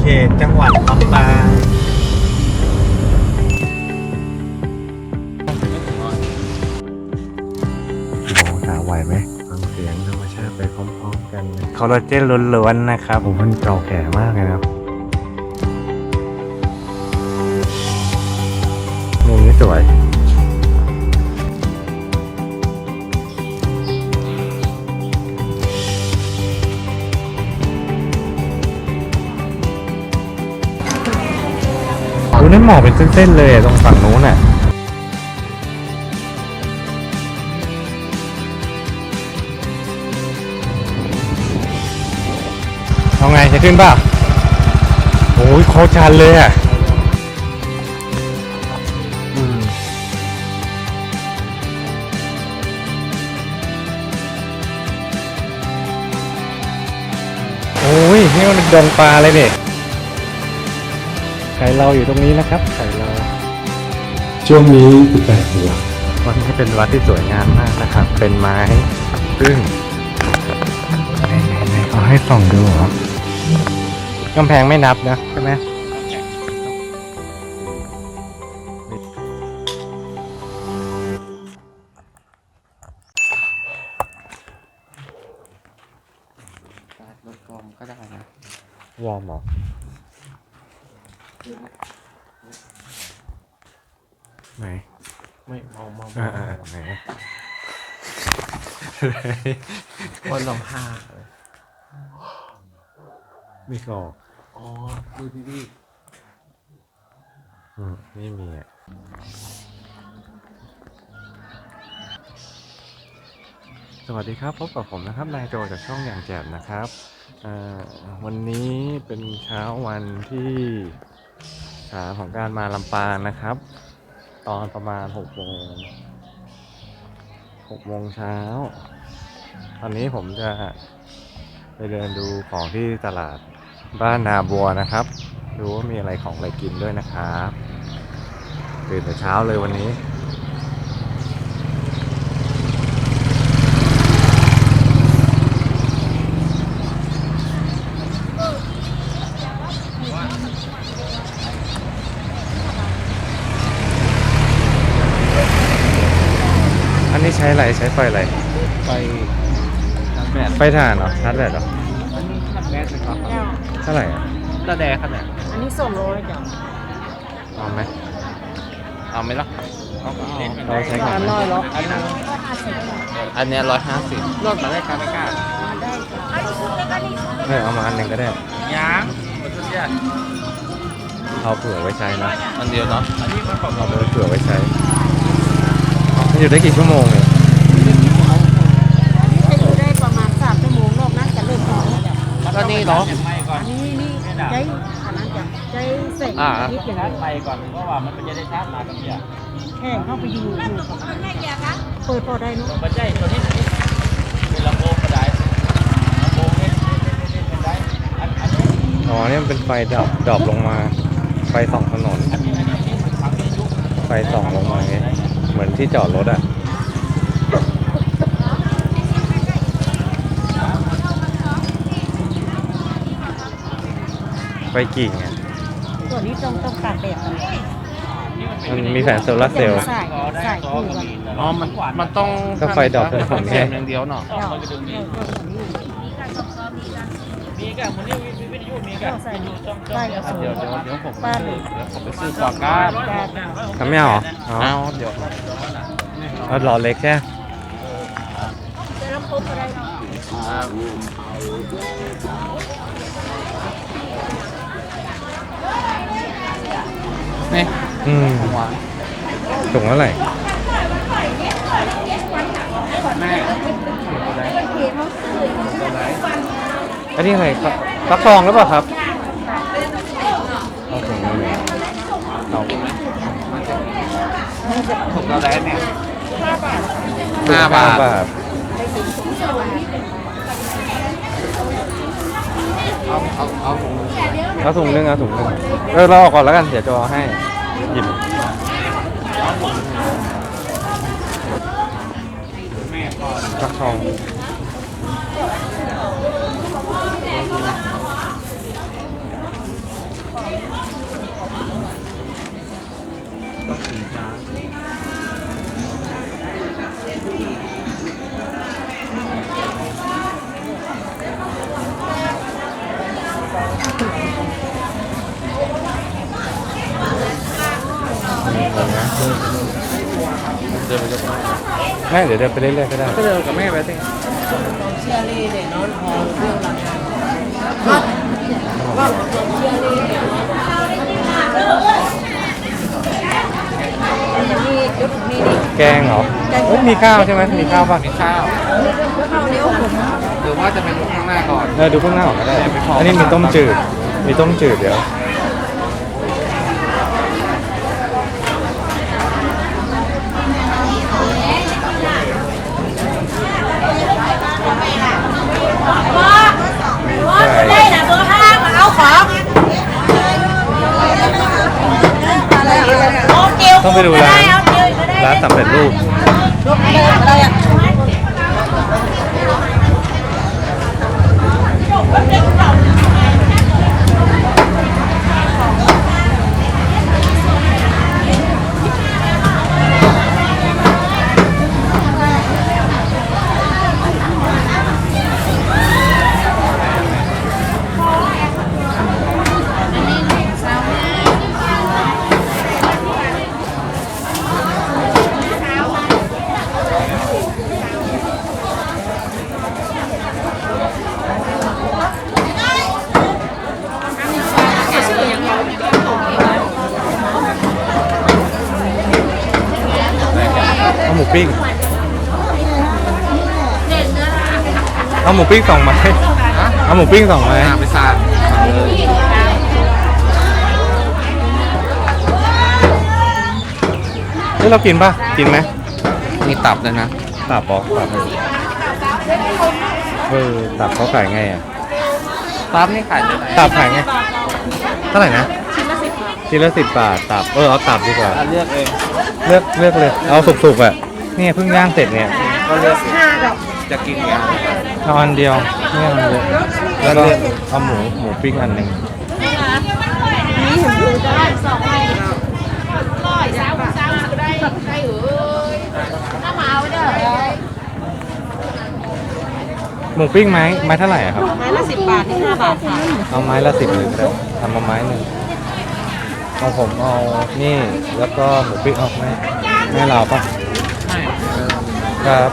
เขตจังหวัดลำปางโอ้สาไหวไหมฟังเสียงธรรมชาติไปพร้อมๆกันคอลลาเจนล้วนๆนะครับ ผมมันเก่าแก่มากเลยนะครับมุมนี้สวย ดูนั่หมอกเป็นเส้นๆเลยตรงฝั่งนู้นอะเอาไงจะขึ้นป่ะโอ้ยโคตรชันเลยอะอืมโอ้ยนี่มันดงปลาเลยเนี่ย ไข่เราอยู่ตรงนี้นะครับไข่เราช่วงนี้18หัววัดนี้เป็นวัดที่สวยงามมากนะครับ เป็นไม้ซึ่งไหนๆๆเขาให้ส่องดูเหรอกำแพงไม่นับนะใช่ไหมรถกลมก็ได้นะวอร์มเหรอ ไหน ไม่มองมองอ่าอ่าไหนวันลองห้ามีกรอกอ๋อดูที่นี่อืมไม่มีอะสวัสดีครับพบกับผมนะครับนายโจจากช่องอย่างแจ่มนะครับอ่าวันนี้เป็นเช้าวันที่สามของการมาลำปางนะครับ ตอนประมาณหกโมงหกโมงเช้า ตอนนี้ผมจะไปเดินดูของที่ตลาดบ้านนาบัวนะครับ ดูว่ามีอะไรของอะไรกินด้วยนะครับ ตื่นแต่เช้าเลยวันนี้ อั นนี้ใช้อะไรใช้ไฟอะไร ไปทางแบบไฟถ่านเหรอชาร์จแบตเหรอ อันนี้ทำแบดเลยครับเจ้าเท่าไหร่อะตาแดงขนาดอันนี้สองร้อยเจ้าเอาไหมเอาไหมล่ะเอาก็เอาเราใช้ก่อนอันไหมน้อยหรออันนั้นก็ห้าสิบอันเนี้ร้อยห้าสิบรถมาได้ครับไม่กล้าได้เจ้าเออเอามาอันหนึ่งก็ได้ ยางมันสุดยอดเอาเผื่อไว้ใช้นะ อันเดียวเนาะ อันนี้มันประกอเอาบไปเผื่อไว้ใช้มัน อยู่ได้กี่ชั่วโมงเนี่ยจะอยู่ได้ประมาณสามชั่วโมงรอบนั้นจะเริ่มร้อนแล้วเจ้าก็นี่เนาะอันนี้นี่ใจอันนั้นจะใจเสร็จอ่า นิดอย่างชาร์จนี้ไฟก่อนเพราะว่ามันจะได้ชาร์จมากับเนี่ยแค่เข้าไปอยู่อยู่กับเปิดพอได้เนุ๊ตัวปัจจัยตัวนี้นี่เป็นลำโพงก็ได้ลำโพงนี่นี่เป็นได้อันอันนี้อ๋อเนี่ยมันเป็นไฟดรอปดรอปลงมา ไฟส่องถนนอันนี้อันนี้มันทำให้ยุบไฟส่องลงมาไงเห มือนที่จอดรถอะไฟกิ่งอะตัวนี้ต้องต้องตากแดดนะมันมีแผงโซลาร์เซลล์ใส่ใส่คู่กันอ๋อ มัน มันต้องก็ไฟดอกเป็นผลไงเสียงอย่างเดียวเนาะเจ้าเจ้าตัวนี้ มีกันมันนี่วิทยุมีกัเจ้านใส่ได้กระสุนเดี๋ยวเดี๋ยวเดี๋ยวผมป้าดูเดี๋ยวผมไปซื้อก่อนกันป้าทำไม่เอาเหรอเอาเอาเดี๋ยวเอาหลอดเล็กใช่ไหมจะลำโพงอะไรเนาะนี่อืมหัวถุงเท่าไหร่แม่ อันนี้อะไรครับฟักทองหรือเปล่าครับเอาถุงนี้เลยเอาถูกแล้วแล้วเนี่ยถุงห้าบาทบาทเอาเอาเอาเอาถุงนึงเอาถุงนึงเออเราออกก่อนแล้วกันเดี๋ยวจะเอาให้หยิบฟักทอง ต้องถึงช้าเดิน ไปกับแม่เดี๋ยวเดินไปเรื่อยๆก็ได้ ก็เดินกับแม่ไปสิ เชียร์ลีเด็กน้องพอเรื่องหลัง แกงเหรอเอ้ยมีข้าวใช่ไหมมีข้าวป่ะมีข้าวข้าวเหนียวผมหรือว่าจะเป็นข้างหน้าก่อน เออดูข้างหน้าก่อนก็ได้ไม่พออัอันนี้มีต้มจืด มีต้มจืดเดี๋ยว ได้นะเบอร์ห้ามาเอาของโอเค ต้องไป ดูร้านเอาเจอก็ได้ร้านสำเร็จรูปรูปอะไรอะ เอาหมูปิ้ง เอา หมูปิ้งสองไม้ฮะเอาหมูปิ้งสองไม้อ่าไปสาดเฮ้ยเรากินป่ะ กินไหมมีตับเลยนะ ตับปอกตับเออตับเขาขายไงอะ ตับนี่ขายได้ไหนตับขายไง เท่าไหร่นะชิ้นละสิบบาทตับ เออเอาตับดีกว่า อะเลือกเอง เลือกเลือกเลย เอาสุกๆอะ เนี่ยเพิ่งย่างเสร็จเนี่ย ก็เลือกสิ จะกินอย่างเอาอันเดียวไม่เอาอันเดียวแล้วก็เอาหมูหมูปิ้งอันหนึ่งนี่เห็นดูได้สองร้อยร้อยสามสามก็ได้ใครเอ้ยน้ามาเอาเด้อหมูปิ้งไม้ไม้เท่าไหร่อะครับ ไม้ละสิบบาทนี่ห้าบาทค่ะเอาไม้ละสิบเลยก็ได้ทำมาไม้หนึ่งเอาผมเอานี่แล้วก็หมูปิ้งเอาไหมไม่เราปะไม่ครับ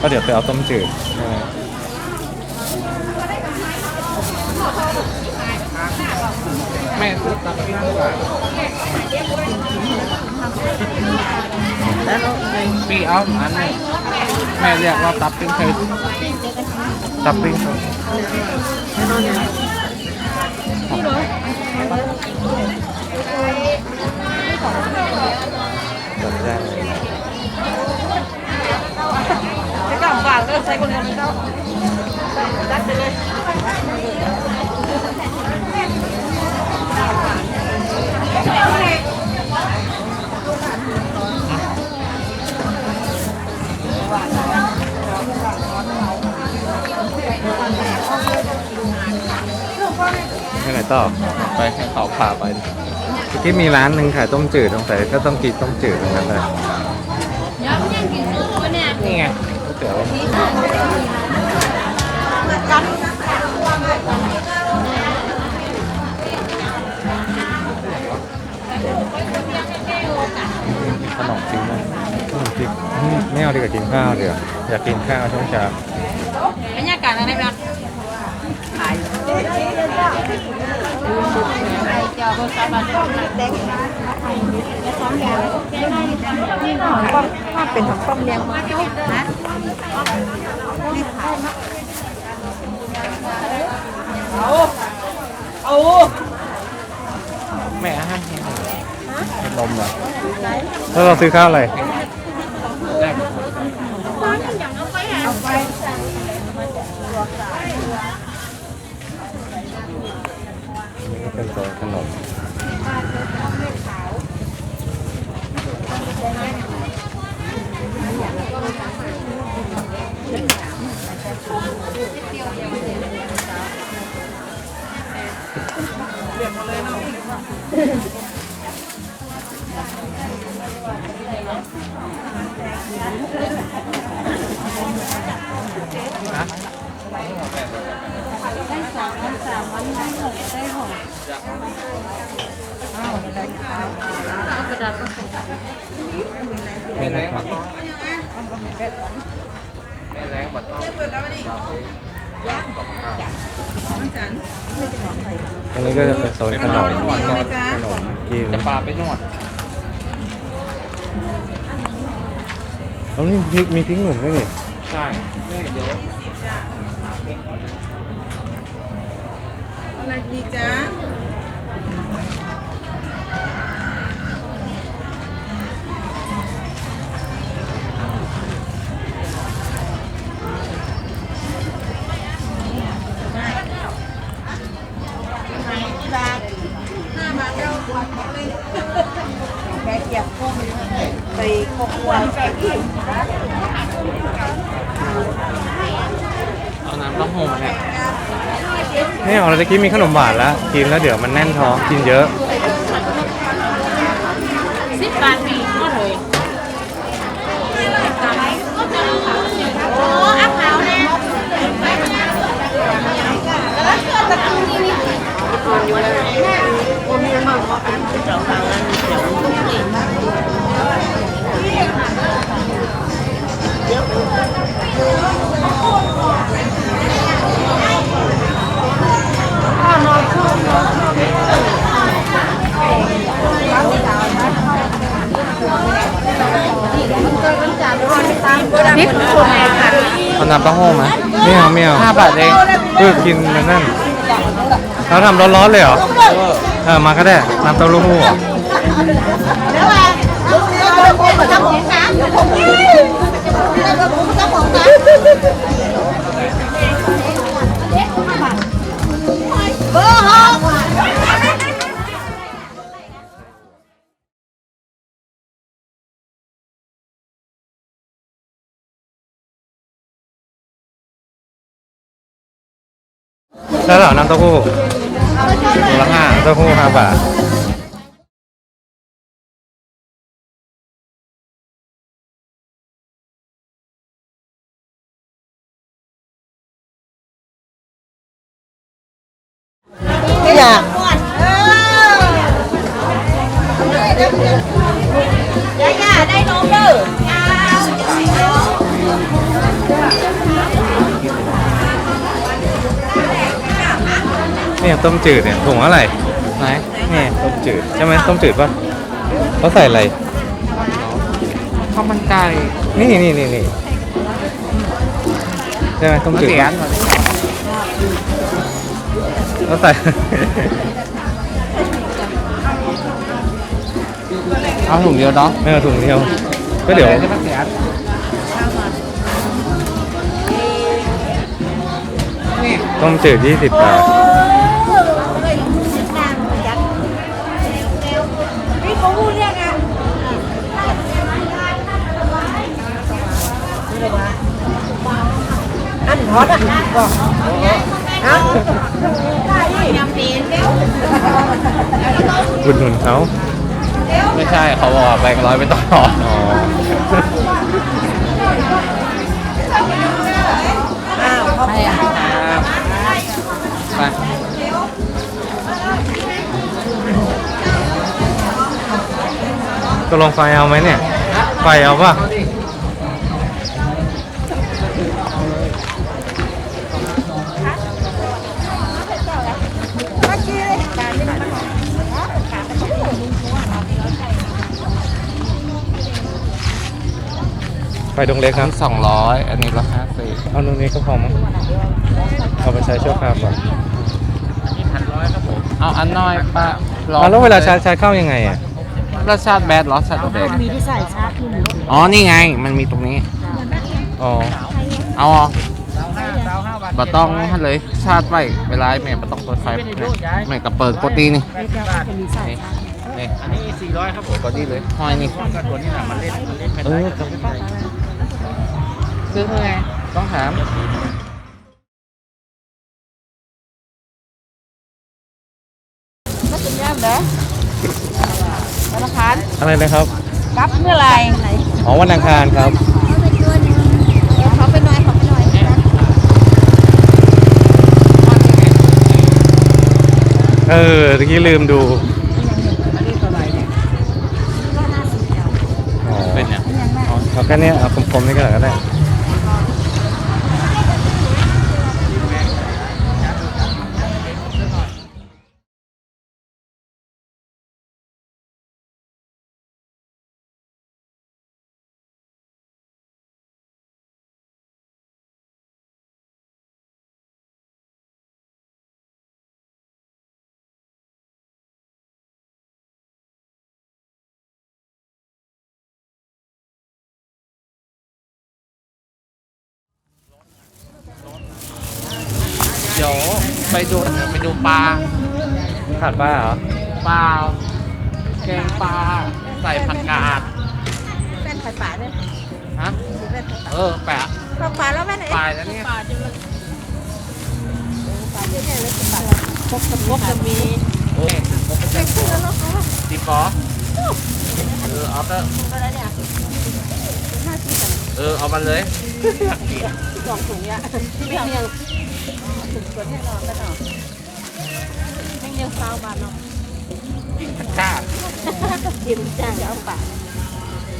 ก็เดี๋ยวไปเอาต้มจืดใช่ไหมแม่ซื้อตับปิ้งดีกว่าปีเอาอันนี้แม่เรียกว่าตับปิ้งเคยตับปิ้งจัดแจ้งเลยจะกลับากเลิกใช้คนเดียวไม่เข้าจัดไปเลยไปไหนต่อไปให้เขาพาไปเมื่อกี้มีร้านหนึ่งขายต้มจืดสงสัยก็ต้องกินต้มจืดตรงนั้นเลย นี่ไง เดี๋ยวขนมจริงนะขนมจริงไม่เอาดีกว่ากินข้าวเดี๋ยวอยากกินข้าวช่วงเช้าบรรยากาศอะไรบ้าง ขายเจ้าก็สามารถเด็กสองอย่างนี่หอมป้อมถ้าเป็นหอมป้อมเลี้ยงมาจุ๊บนะนี่ขายเอาเอาแม่อาหารให้เป็นลมเหรอแล้วเราซื้อข้าวอะไร ไม่แรงบัดต้องไม่แรงบัดต้องตรงนี้ก็จะเป็นโซนขนมขนมกินจะปลาไปนวดแล้วนี่พริกมีพริกหนุ่มด้วยนี่ใช่เดี๋ยวอะไรดีจ้า เราตะกี้มีขนมหวานแล้วกินแล้วเดี๋ยวมันแน่นท้องกินเยอะ สิบบาทมีหมดเลยโอ้อัพขาวเนี่ยแล้วเสื้อตะกูนี่นี่ พริกถั่วแดงค่ะ เอาน้ำเต้าหู้ไหมไม่เอาไม่เอาห้าบาทเองเพื่อกินนั่นเราทำร้อนๆเลยเหรอเออมาก็ได้น้ำเต้าหู้เหรอแล้วว่าลูกเรือลูกเรือเจ้าของน้ำเจ้าของน้ำ ได้เหรอน้ำเต้าหู้ถุงละห้าเต้าหู้ห้าบาท เนี่ยต้มจืดเนี่ยถุงอะไรไหนเนี่ยต้มจืดใช่ไหมต้มจืดป่ะเขาใส่อะไรข้าวมันไก่นี่นี่นี่นี่ใช่ไหมต้มมะจืดเขือปะเขาใส่เอาถุงเดียวเนาะไม่เอาถุงเดียวก็เดี๋ยวจะมะเขือนี่ต้มจืด20บาท อุดหนุนเขาไม่ใช่เขาบอกว่าแบงค์ร้อยไม่ต้องห่ออ๋ออ้าวเขาไปอะครับไปตกลงไฟเอาไหมเนี่ย ไฟเอาป่ะ ไฟดวงเล็กครับ สองร้อยอันนี้ราคาสี่เอาตรงนี้ก็พอมั้งเอาไปใช้ชั่วคราวก่อนพันร้อยครับผมเอาอันน้อยป้าอะแล้วเวลาชาร์จชาร์จเข้ายังไงอะรสชาติแบดเหรอชาติแบดมีที่ใส่ชาร์จอยู่อ๋อนี่ไงมันมีตรงนี้ อ๋อเอาอะบะต้องให้เลยชาติไว้เวลาแม่บะต้องเปิดไฟแม่กับเปิดกดนี่นี่นี่นี่อันนี้สี่ร้อยครับผมกดนี่เลยห้อยนี่ตัวนี้นะมันเล่นมันเล่นเออ ซื้อไง ต้องถามย่ามเด้อวันอังคารอะไรนะครับกลับเมื่อไหร่อ๋อวันอังคารครับเขาไปหน่อยเขาไปหน่อยเออตะกี้ลืมดูอ๋อเป็นเนี่ยอ๋อเอาแค่เนี้ยเอาคมๆนี่ก็ได้เไปดูไปดูปลาขาดป้าเหรอปลาแกงปลาใส่ผักกาดแฟนขายป่าเนี่ยฮะเออแปะขายป่าแล้วแม่ไหนปลาแล้วเนี่ยป่าเยอะเลยป่าพกกับพกจะมีโอ้ยเป็นคู่แล้วเนาะเขาตีปอเออเอาเตอร์ก็ได้เนี่ยห้าสิบกันเออเอามาเลยสองถุงเนี่ยที่เนียง ถุงตัวแน่นอนกันเนาะให้เนียงซาวบานเนาะผักกาดกินจ้างเอาป่า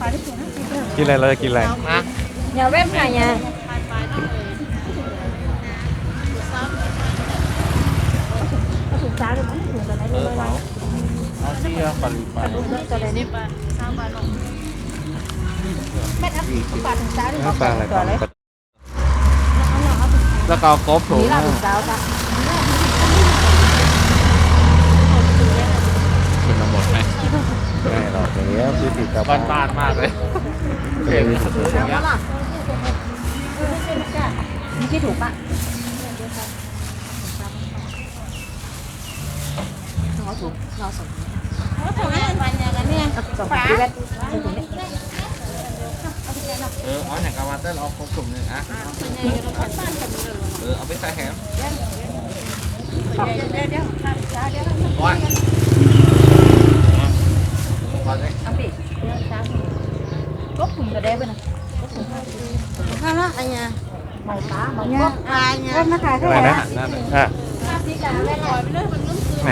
ป่าที่ถุงห้าสิบเนี่ยกินอะไรเราจะกินอะไรนะ nhà bếp nhà nhà ถุงซ้าเลยมั้งถุงอะไรเอนี่อเลยเอาเอาที่ปลาลิปลาตัวอะไรนี่ปลาซ้าปลาลงแม่ทับปลาถุงซ้าหรือปลาอะไรปลาอะไร แล้วก็เอากบถุงนี่เราถุงซ้าจ้ะเป็นมาหมดไหมไม่หรอกอย่างเงี้ยคือติดกับบ้านบ้านๆมากเลยเก่งสุดๆอย่างเงี้ยนี่ที่ถูกปะเราถูกเราสองแล้วทำไมมันอย่างนั้นเนี่ยสองปีแรกถุงนี้ เออเอาอย่างกามาเต้นเอาครบถุงหนึ่งอะ เออเอาไปใส่แฮมเดี๋ยวเดี๋ยวเดี๋ยวซ้าเดี๋ยวก่อนก่อนเลยเอาปีกซ้าก็ถุงกระเด้ไปนะข้าวละอันเนี้ยหมูปลาหมูกบปลาเนี่ยก็มาขายอะไรนะอะไหน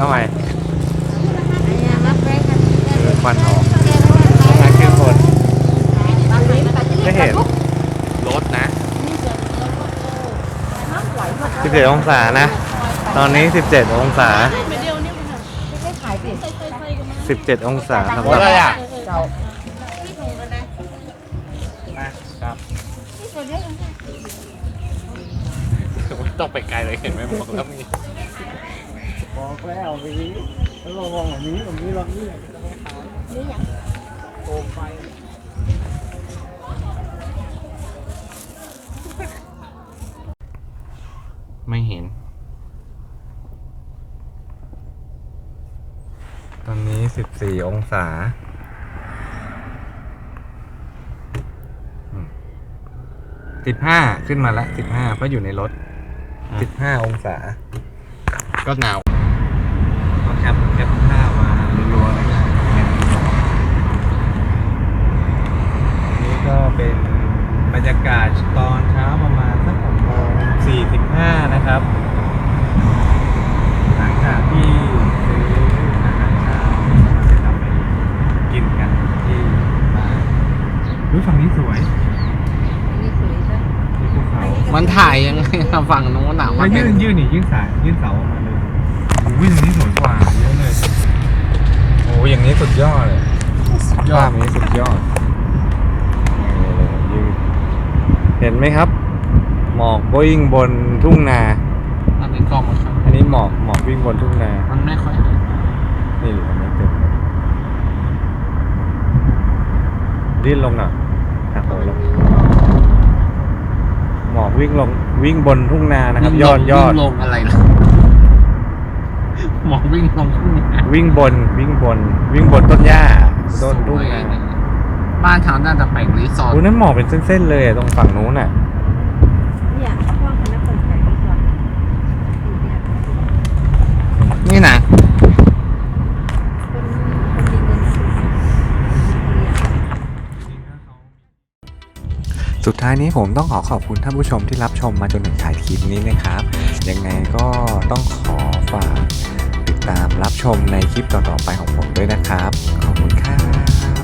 ทำไมอันเนี้ยรับไปกันเออควันออกมาขึ้นบน ไม่เห็นรถนะ17องศานะ ตอนนี้ 17 องศาไม่ขายสิ17 องศาสำรหถรับอะไรอะเจ้าครับต้องไปไกลเลยเห็นไหมบอกแล้วมีบอกแล้วทีนี้แล้วเรามองแบบนี้แบบนี้เรานี่โคมไฟ ไม่เห็น ตอนนี้14องศา สิบห้าขึ้นมาละ15เพราะอยู่ในรถสิบห้าองศา ก็หนาว ก็แคปแคปข้าวมารัวๆเลยนะนี่ก็เป็นบรรยากาศตอนเช้าประมาณสักหกโมง45 นะครับ หลังจากที่ซื้ออาหารเช้ามาไปทำเป็นกินกันที่บ้านอุ๊ยฝั่งนี้สวย นี่สวยจ้ะ มีภูเขา มันถ่ายยังไงอะฝั่งนู้นหนาวมัมันนยื่นยื่นนี่ยื่นสายยื่นเสาออกมาเลยอุ้ยตรงนี้สวยกว่าเยอะเลยโอ้ยอย่างนี้สุดยอดเลยภาพนี้สุดยอดนี่เลยยืนเห็นไหมครับ หมอกวิ่งบนทุ่งนามันเป็นกล้องมันครับอันนี้หมอกหมอกวิ่งบนทุ่งนา มันไม่ค่อยนี่อยู่ตรงนี้เต็มเลยดิ้นลงหน่อยหักลงลง หมอกวิ่งลงวิ่งบนทุ่งนานะครับ ยอดยอดวิ่งลงอะไรนะหมองวิ่งลงทุ่งนาวิ่งบนวิ่งบน วิ่งบนต้นหญ้าต้นสทุ่งวยนานะบ้านแถวน่าจะแปลงรีสอร์ทโอ้นั่นหมอกเป็นเส้นๆเลยอะตรงฝั่งนู้นน่ะเนี่ยพวกคณะคนขายดีกว่านี่นะ สุดท้ายนี้ผมต้องขอขอบคุณท่านผู้ชมที่รับชมมาจนถึงถ่ายคลิปนี้นะครับ ยังไงก็ต้องขอฝากติดตามรับชมในคลิปต่อๆไปของผมด้วยนะครับ ขอบคุณครับ